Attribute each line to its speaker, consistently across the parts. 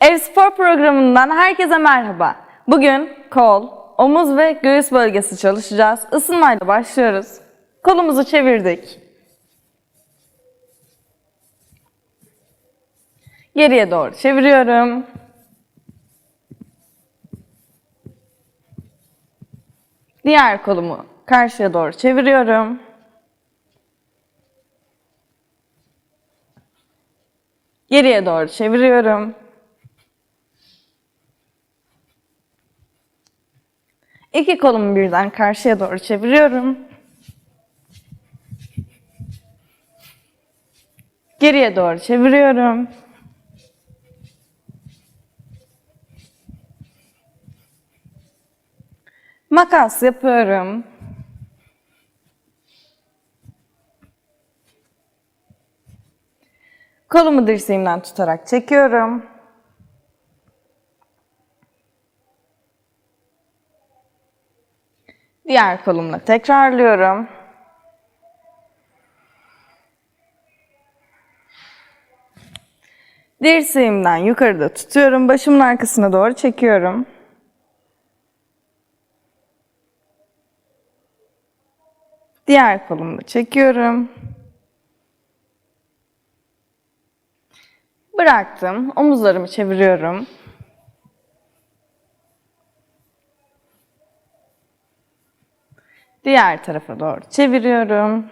Speaker 1: Ev spor programından herkese merhaba. Bugün kol, omuz ve göğüs bölgesi çalışacağız. Isınmayla başlıyoruz. Kolumuzu çevirdik. Geriye doğru çeviriyorum. Diğer kolumu karşıya doğru çeviriyorum. Geriye doğru çeviriyorum. İki kolumu birden karşıya doğru çeviriyorum. Geriye doğru çeviriyorum. Makas yapıyorum. Kolumu dirseğimden tutarak çekiyorum. Diğer kolumla tekrarlıyorum. Dirseğimden yukarıda tutuyorum. Başımın arkasına doğru çekiyorum. Diğer kolumla çekiyorum. Bıraktım. Omuzlarımı çeviriyorum. Diğer tarafa doğru çeviriyorum.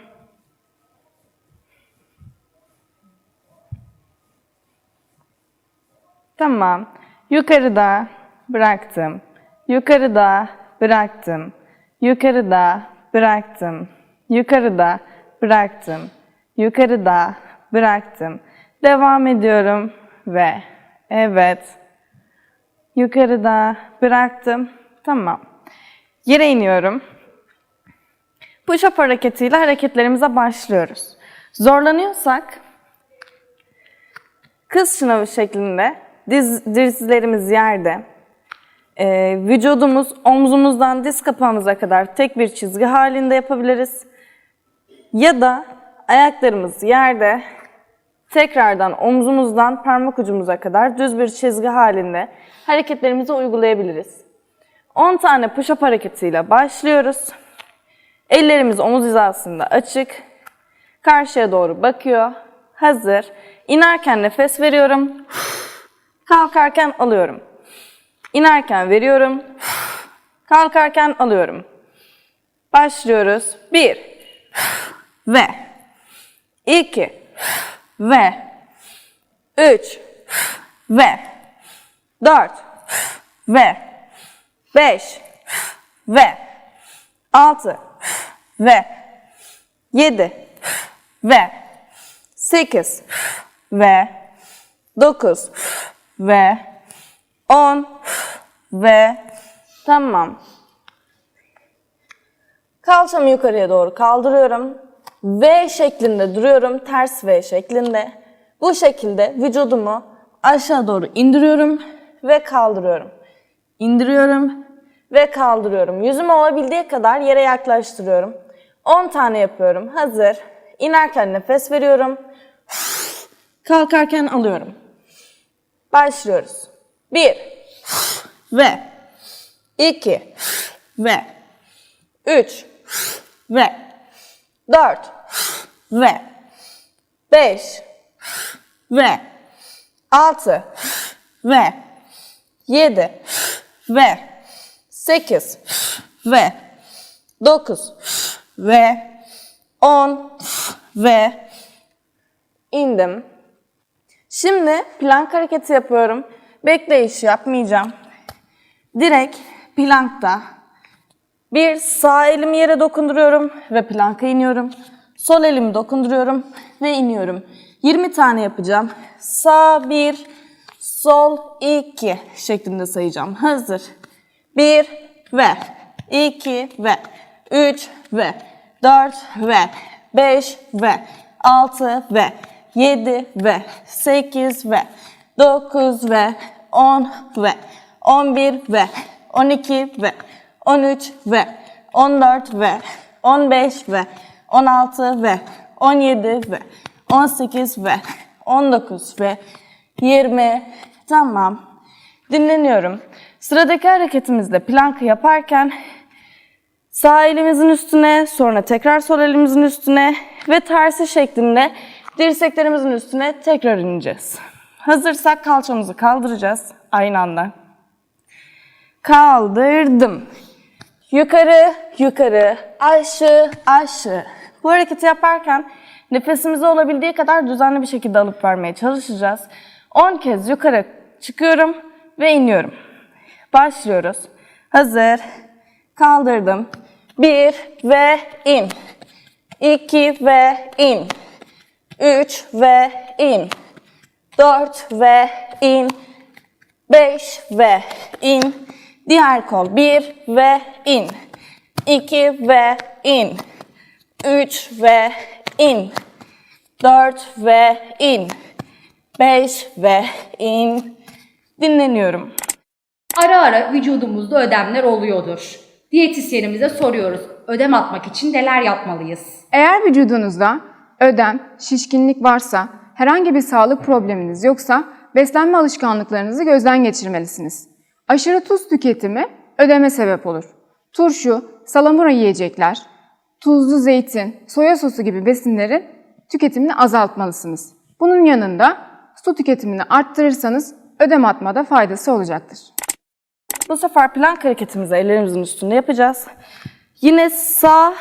Speaker 1: Tamam. Yukarıda bıraktım. Yukarıda bıraktım. Yukarıda bıraktım. Yukarıda bıraktım. Yukarıda bıraktım. Devam ediyorum ve evet. Yukarıda bıraktım. Tamam. Yere iniyorum. Push-up hareketiyle hareketlerimize başlıyoruz. Zorlanıyorsak kız şınavı şeklinde diz, dizlerimiz yerde, e, vücudumuz omzumuzdan diz kapağımıza kadar tek bir çizgi halinde yapabiliriz. Ya da ayaklarımız yerde, tekrardan omzumuzdan parmak ucumuza kadar düz bir çizgi halinde hareketlerimizi uygulayabiliriz. 10 tane push-up hareketiyle başlıyoruz. Ellerimiz omuz hizasında açık. Karşıya doğru bakıyor. Hazır. İnerken nefes veriyorum. Kalkarken alıyorum. İnerken veriyorum. Kalkarken alıyorum. Başlıyoruz. Bir ve iki ve üç ve dört ve beş ve altı ve yedi ve sekiz ve dokuz ve on ve tamam. Kalçamı yukarıya doğru kaldırıyorum. V şeklinde duruyorum. Ters V şeklinde. Bu şekilde vücudumu aşağı doğru indiriyorum ve kaldırıyorum. İndiriyorum ve kaldırıyorum. Yüzümü olabildiği kadar yere yaklaştırıyorum. 10 tane yapıyorum. Hazır. İnerken nefes veriyorum. Kalkarken alıyorum. Başlıyoruz. 1 ve. 2 ve. 3 ve. 4 ve. 5 ve. 6 ve. 7 ve. 8 ve. 9 ve 10 ve indim. Şimdi plank hareketi yapıyorum. Bekleyiş yapmayacağım. Direkt plankta bir sağ elimi yere dokunduruyorum ve planka iniyorum. Sol elimi dokunduruyorum ve iniyorum. 20 tane yapacağım. Sağ 1, sol 2 şeklinde sayacağım. Hazır. 1 ve 2 ve 3 ve 4 ve 5 ve 6 ve 7 ve 8 ve 9 ve 10 ve 11 ve 12 ve 13 ve 14 ve 15 ve 16 ve 17 ve 18 ve 19 ve 20. Tamam. Dinleniyorum. Sıradaki hareketimizde plankı yaparken sağ elimizin üstüne, sonra tekrar sol elimizin üstüne ve tersi şeklinde dirseklerimizin üstüne tekrar ineceğiz. Hazırsak kalçamızı kaldıracağız aynı anda. Kaldırdım. Yukarı, yukarı, aşağı, aşağı. Bu hareketi yaparken nefesimizi olabildiği kadar düzenli bir şekilde alıp vermeye çalışacağız. 10 kez yukarı çıkıyorum ve iniyorum. Başlıyoruz. Hazır. Kaldırdım. 1 ve in. 2 ve in. 3 ve in. 4 ve in. 5 ve in. Diğer kol 1 ve in. 2 ve in. 3 ve in. 4 ve in. 5 ve in. Dinleniyorum.
Speaker 2: Ara ara vücudumuzda ödemler oluyordur. Diyetisyenimize soruyoruz. Ödem atmak için neler yapmalıyız?
Speaker 3: Eğer vücudunuzda ödem, şişkinlik varsa, herhangi bir sağlık probleminiz yoksa beslenme alışkanlıklarınızı gözden geçirmelisiniz. Aşırı tuz tüketimi ödeme sebep olur. Turşu, salamura yiyecekler, tuzlu zeytin, soya sosu gibi besinlerin tüketimini azaltmalısınız. Bunun yanında su tüketimini arttırırsanız ödem atmada faydası olacaktır.
Speaker 1: Bu sefer plank hareketimizi ellerimizin üstünde yapacağız. Yine sağ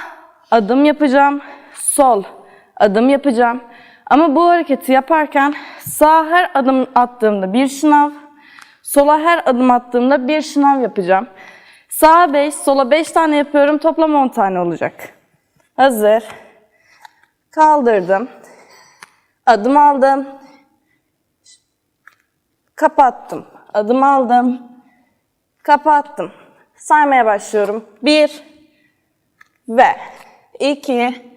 Speaker 1: adım yapacağım, sol adım yapacağım. Ama bu hareketi yaparken sağ her adım attığımda bir şınav, sola her adım attığımda bir şınav yapacağım. Sağa 5, sola 5 tane yapıyorum. Toplam 10 tane olacak. Hazır. Kaldırdım. Adım aldım. Kapattım. Adım aldım. Kapattım. Saymaya başlıyorum. 1 ve 2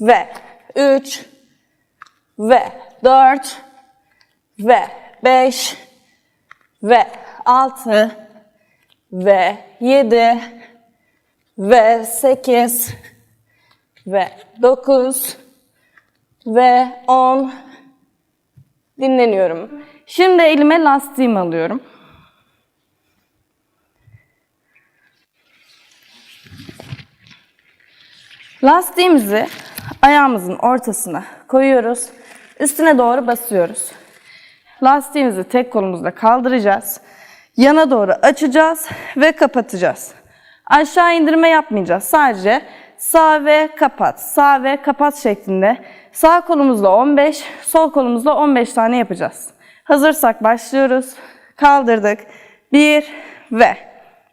Speaker 1: ve 3 ve 4 ve 5 ve 6 ve 7 ve 8 ve 9 ve 10 dinleniyorum. Şimdi elime lastiğimi alıyorum. Lastiğimizi ayağımızın ortasına koyuyoruz. Üstüne doğru basıyoruz. Lastiğimizi tek kolumuzla kaldıracağız. Yana doğru açacağız ve kapatacağız. Aşağı indirme yapmayacağız. Sadece sağ ve kapat, sağ ve kapat şeklinde sağ kolumuzla 15, sol kolumuzla 15 tane yapacağız. Hazırsak başlıyoruz. Kaldırdık. 1 ve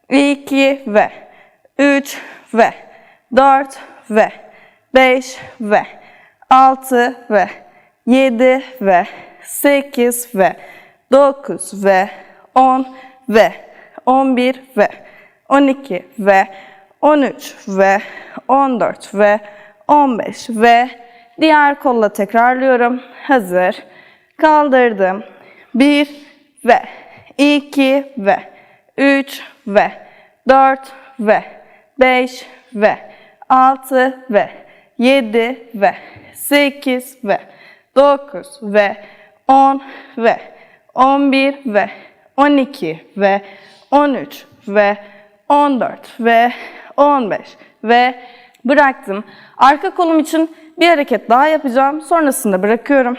Speaker 1: 2 ve 3 ve 4 ve 5 ve 6 ve 7 ve 8 ve 9 ve 10 ve 11 ve 12 ve 13 ve 14 ve 15 ve diğer kolla tekrarlıyorum. Hazır. Kaldırdım. 1 ve 2 ve 3 ve 4 ve 5 ve 6 ve. 7 ve. 8 ve. 9 ve. 10 ve. 11 ve. 12 ve. 13 ve. 14 ve. 15 ve. Bıraktım. Arka kolum için bir hareket daha yapacağım. Sonrasında bırakıyorum.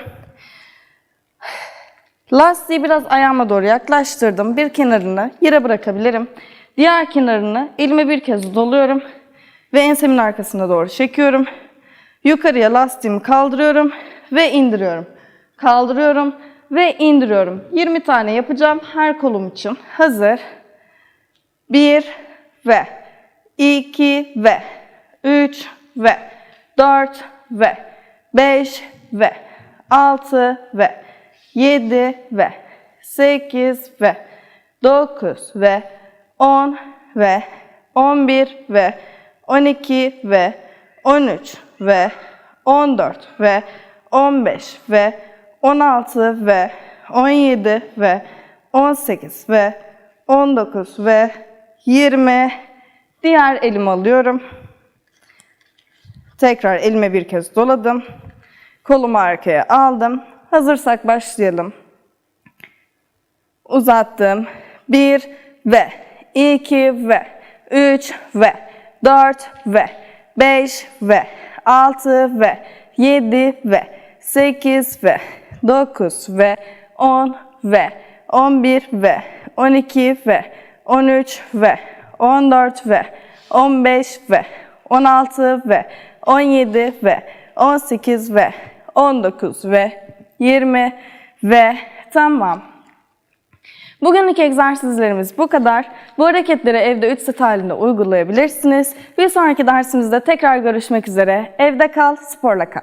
Speaker 1: Lastiği biraz ayağıma doğru yaklaştırdım. Bir kenarını yere bırakabilirim. Diğer kenarını elime bir kez doluyorum ve ensemin arkasına doğru çekiyorum. Yukarıya lastiğimi kaldırıyorum ve indiriyorum. Kaldırıyorum ve indiriyorum. 20 tane yapacağım her kolum için. Hazır. 1 ve 2 ve 3 ve 4 ve 5 ve 6 ve 7 ve 8 ve 9 ve 10 ve 11 ve 12 ve 13 ve 14 ve 15 ve 16 ve 17 ve 18 ve 19 ve 20 diğer elimi alıyorum. Tekrar elime bir kez doladım. Kolumu arkaya aldım. Hazırsak başlayalım. uzattım. 1 ve 2 ve 3 ve 4 ve 5 ve 6 ve 7 ve 8 ve 9 ve 10 ve 11 ve 12 ve 13 ve 14 ve 15 ve 16 ve 17 ve 18 ve 19 ve 20 ve tamam. Bugünlük egzersizlerimiz bu kadar. Bu hareketleri evde 3 set halinde uygulayabilirsiniz. Bir sonraki dersimizde tekrar görüşmek üzere. Evde kal, sporla kal.